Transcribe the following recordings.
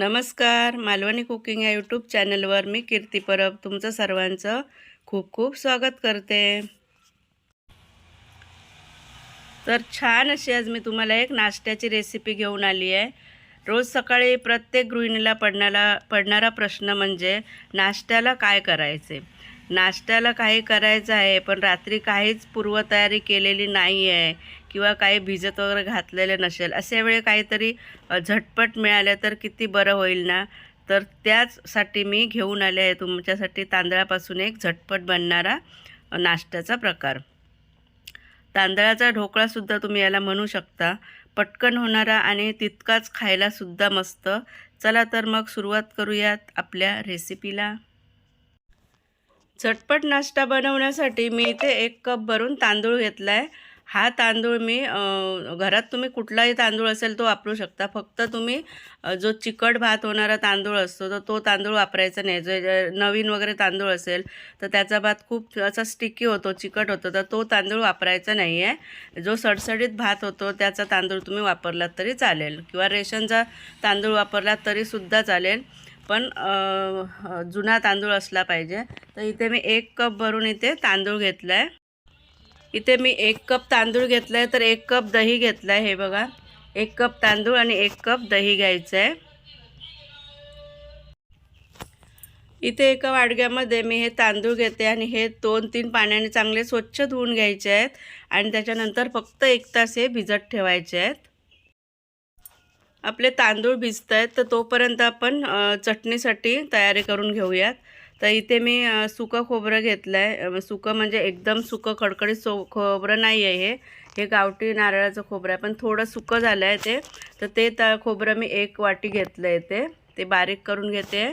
नमस्कार मालवणी कुकिंग या यूट्यूब चॅनलवर मी कीर्ती परब तुमचं सर्वांचं खूप खूप स्वागत करते. तर छान अशी आज मी तुम्हाला एक नाश्त्याची रेसिपी घेऊन आली आहे. रोज सकाळी प्रत्येक गृहिणीला पडणारा पडणारा प्रश्न म्हणजे नाश्त्याला काय करायचे? नाश्त्याला काही करायचं आहे पण रात्री काहीच पूर्वतयारी केलेली नाही आहे किंवा काही भिजत वगैरे घातलेले नसेल अशा वेळी काहीतरी झटपट मिळालं तर किती बरं होईल ना? तर त्याचसाठी मी घेऊन आले आहे तुमच्यासाठी तांदळापासून एक झटपट बनणारा नाश्त्याचा प्रकार. तांदळाचा ढोकळासुद्धा तुम्ही याला म्हणू शकता. पटकन होणारा आणि तितकाच खायलासुद्धा मस्त. चला तर मग सुरुवात करूयात आपल्या रेसिपीला. झटपट नाश्ता बनवण्यासाठी मी इथे एक कप भरून तांदूळ घेतला आहे हा तांदूळ मी घरात तुम्ही कुठलाही तांदूळ असेल तो वापरू शकता. फक्त तुम्ही जो चिकट भात होणारा तांदूळ असतो तर तो तांदूळ वापरायचा नाही. जो जे नवीन वगैरे तांदूळ असेल तर त्याचा भात खूप असा स्टिकी होतो चिकट होतो तर तो तांदूळ वापरायचा नाही आहे जो सडसडीत भात होतो त्याचा तांदूळ तुम्ही वापरलात तरी चालेल. किंवा रेशनचा तांदूळ वापरलात तरीसुद्धा चालेल. पण जुना तांदूळ असला पाहिजे. तर इथे मी एक कप भरून इथे तांदूळ घेतला आहे इथे मी एक कप तांदूळ घेतला आहे तर एक कप दही घेतला आहे हे बघा. एक कप तांदूळ आणि एक कप दही घ्यायचं आहे इथे एका वाडग्यामध्ये मी हे तांदूळ घेते आणि हे दोन तीन पाण्याने चांगले स्वच्छ धुवून घ्यायचे आहेत आणि त्याच्यानंतर फक्त एक तास हे भिजत ठेवायचे आहेत. आपले तांदूळ भिजत आहेत तर तोपर्यंत आपण चटणीसाठी तयारी करून घेऊयात. तर इथे मी सुकं खोबरं घेतलं आहे सुकं म्हणजे एकदम सुकं कडकडीत सो खोबरं नाही आहे हे. हे गावठी नारळाचं खोबरं आहे. पण थोडं सुकं झालं आहे ते. तर ते त खोबरं मी एक वाटी घेतलं आहे ते ते बारीक करून घेते.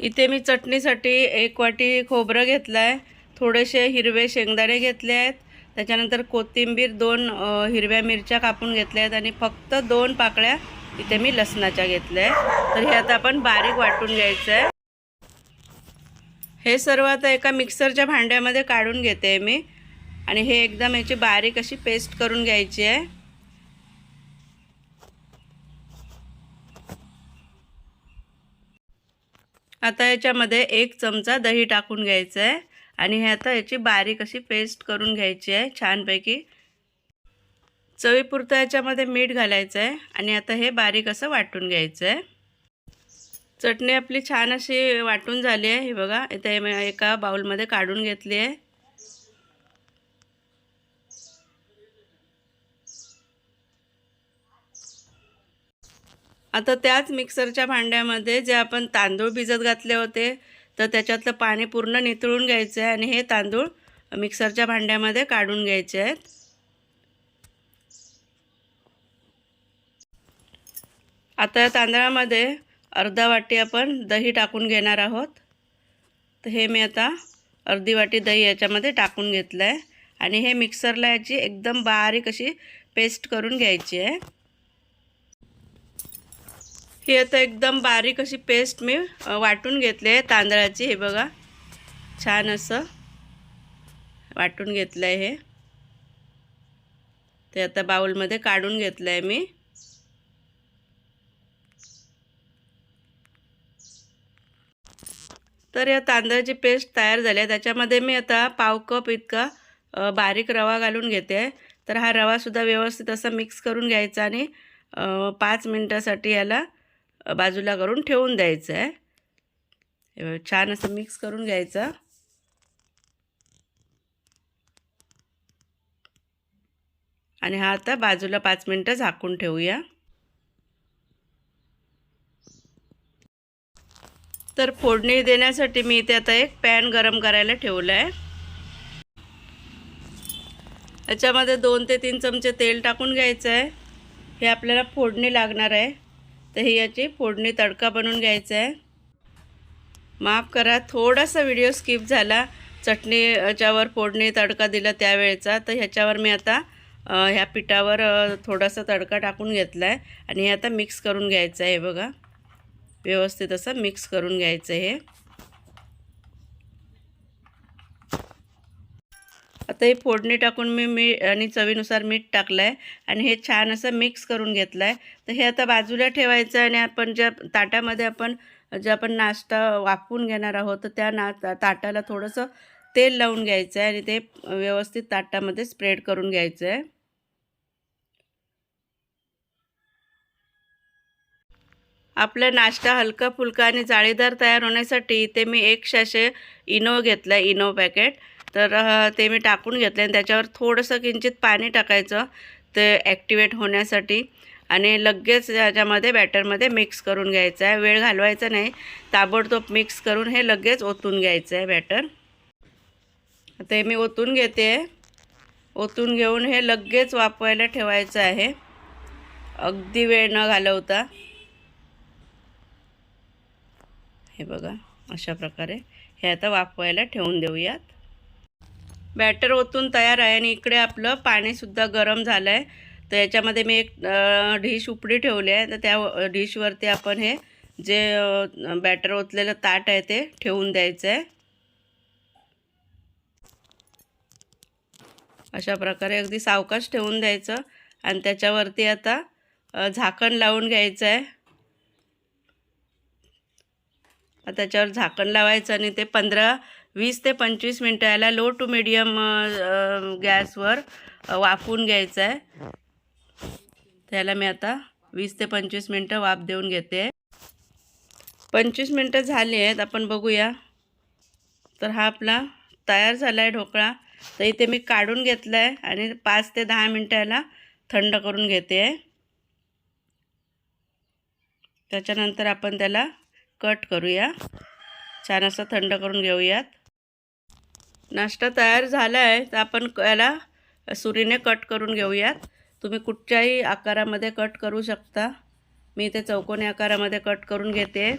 इथे मी चटणीसाठी एक वाटी खोबरं घेतलं आहे थोडेसे हिरवे शेंगदाणे घेतले आहेत त्याच्यानंतर कोथिंबीर दोन हिरव्या मिरच्या कापून घेतल्या आहेत आणि फक्त दोन पाकळ्या इथे मी लसणाच्या घेतल्या आहेत. तर हे आता आपण बारीक वाटून घ्यायचं आहे. हे सर्व आता एका मिक्सरच्या भांड्यामध्ये काढून घेते मी. आणि हे एकदम याची बारीक अशी पेस्ट करून घ्यायची आहे. आता याच्यामध्ये एक चमचा दही टाकून घ्यायचं आहे. आणि हे आता याची बारीक अशी पेस्ट करून घ्यायची आहे छानपैकी. चवीपुरतं याच्यामध्ये मीठ घालायचं आहे आणि आता हे बारीक असं वाटून घ्यायचं आहे. चटणी आपली छान अशी वाटून झाली आहे. हे बघा इथे एका बाउलमध्ये काढून घेतली आहे. आता त्याच मिक्सरच्या भांड्यामध्ये जे आपण तांदूळ भिजत घातले होते तर त्याच्यातलं पाणी पूर्ण नितळून घ्यायचं आहे आणि हे तांदूळ मिक्सरच्या भांड्यामध्ये काढून घ्यायचे आहेत. आता या तांदळामध्ये अर्धा वाटी आपण दही टाकून घेणार आहोत. तर हे मी आता अर्धी वाटी दही याच्यामध्ये टाकून घेतलं आहे आणि हे मिक्सरला याची एकदम बारीक अशी पेस्ट करून घ्यायची आहे. ही आता एकदम बारीक अशी पेस्ट मी वाटून घेतली आहे तांदळाची हे बघा. छान असं वाटून घेतलं आहे हे. ते आता बाऊलमध्ये काढून घेतलं आहे मी. तर या तांदळाची पेस्ट तयार झाली आहे. त्याच्यामध्ये मी आता पाव कप इतका बारीक रवा घालून घेते. आहे तर हा रवासुद्धा व्यवस्थित असा मिक्स करून घ्यायचा आणि पाच मिनटासाठी याला बाजूला करून ठेवून द्यायचं आहे. छान असं मिक्स करून घ्यायचं. आणि हा आता बाजूला पाच मिनटं झाकून ठेवूया. तर फोडणी देण्यासाठी मी इथे आता एक पॅन गरम करायला ठेवलं आहे याच्यामध्ये दोन ते तीन चमचे तेल टाकून घ्यायचं आहे हे आपल्याला फोडणी लागणार आहे. तर हे याची फोडणी तडका बनवून घ्यायचा आहे. माफ करा थोडासा व्हिडिओ स्किप झाला. चटणीच्यावर फोडणी तडका दिला त्यावेळेचा. तर ह्याच्यावर मी आता ह्या पिठावर थोडासा तडका टाकून घेतला आहे आणि हे आता मिक्स करून घ्यायचं आहे बघा. व्यवस्थित असं मिक्स करून घ्यायचं हे. आता हे फोडणी टाकून मी मी आणि चवीनुसार मीठ टाकलं आहे आणि हे छान असं मिक्स करून घेतलं आहे तर हे आता बाजूला ठेवायचं आहे आणि आपण ज्या ताटामध्ये आपण जे आपण नाश्ता वाफवून घेणार आहोत तर त्या ना ताटाला थोडंसं तेल लावून घ्यायचं आहे आणि ते व्यवस्थित ताटामध्ये स्प्रेड करून घ्यायचं आहे आपला नाश्ता हलका फुलका आणि जाळीदार तयार होण्यासाठी इथे मी एक शॅशे इनो घेतला आहे इनो पॅकेट. तर ते मी टाकून घेतलं आणि त्याच्यावर थोडंसं किंचित पाणी टाकायचं ते ॲक्टिवेट होण्यासाठी आणि लगेच त्याच्यामध्ये बॅटरमध्ये मिक्स करून घ्यायचं आहे. वेळ घालवायचा नाही. ताबडतोब मिक्स करून हे लगेच ओतून घ्यायचं आहे बॅटर. ते मी ओतून घेते. ओतून घेऊन हे लगेच वापरायला ठेवायचं आहे. अगदी वेळ न घालवता. हे बघा अशा प्रकारे हे आता वाफवायला ठेवून देऊयात. बॅटर ओतून तयार आहे आणि इकडे आपलं पाणीसुद्धा गरम झालं आहे तर याच्यामध्ये मी एक डिश उपडी ठेवली आहे. तर त्या डिशवरती आपण हे जे बॅटर ओतलेलं ताट आहे ते ठेवून द्यायचं आहे अशा प्रकारे अगदी सावकाश ठेवून द्यायचं. आणि त्याच्यावरती आता झाकण लावून घ्यायचं आहे त्याच्यावर झाकण लावायचं आणि ते पंधरा वीस ते पंचवीस मिनटं याला लो टू मिडियम गॅसवर वाफून वाफवून घ्यायचं आहे त्याला मी आता वीस ते पंचवीस मिनटं वाफ देऊन घेते. पंचवीस मिनटं झाली आहेत आपण बघूया. तर हा आपला तयार झाला आहे ढोकळा. तर इथे मी काढून घेतला आहे आणि पाच ते दहा मिनटं याला थंड करून घेते. आहे त्याच्यानंतर आपण त्याला कट करूया. छान असं थंड करून घेऊयात. नाश्ता तयार झाला आहे तर आपण याला सुरीने कट करून घेऊयात. तुम्ही कुठच्याही आकारामध्ये कट करू शकता. मी इथे चौकोनी आकारामध्ये कट करून घेते.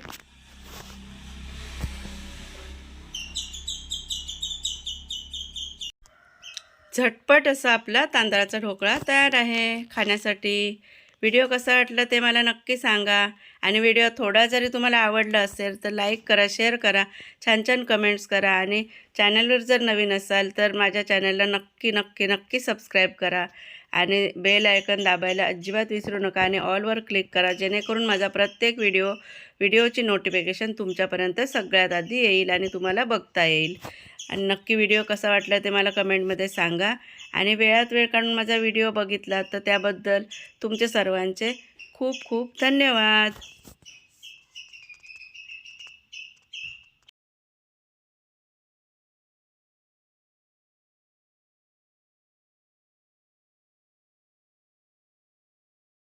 झटपट असा आपला तांदळाचा ढोकळा तयार आहे. खाण्यासाठी व्हिडिओ कसा वाटला ते मला नक्की सांगा. आणि व्हिडिओ थोडा जरी तुम्हाला आवडला असेल तर लाईक करा शेअर करा छान छान कमेंट्स करा आणि चॅनलवर जर नवीन असाल तर माझ्या चॅनलला नक्की नक्की नक्की सबस्क्राईब करा. आणि बेल आयकन दाबायला अजिबात विसरू नका आणि ऑलवर क्लिक करा जेणेकरून माझा प्रत्येक व्हिडिओ व्हिडिओची नोटिफिकेशन तुमच्यापर्यंत सगळ्यात आधी येईल आणि तुम्हाला बघता येईल. आणि नक्की व्हिडिओ कसा वाटला ते मला कमेंटमध्ये सांगा. आणि वेळात वेळ काढून माझा व्हिडिओ बघितला तर त्याबद्दल तुमचे सर्वांचे खूप खूप धन्यवाद.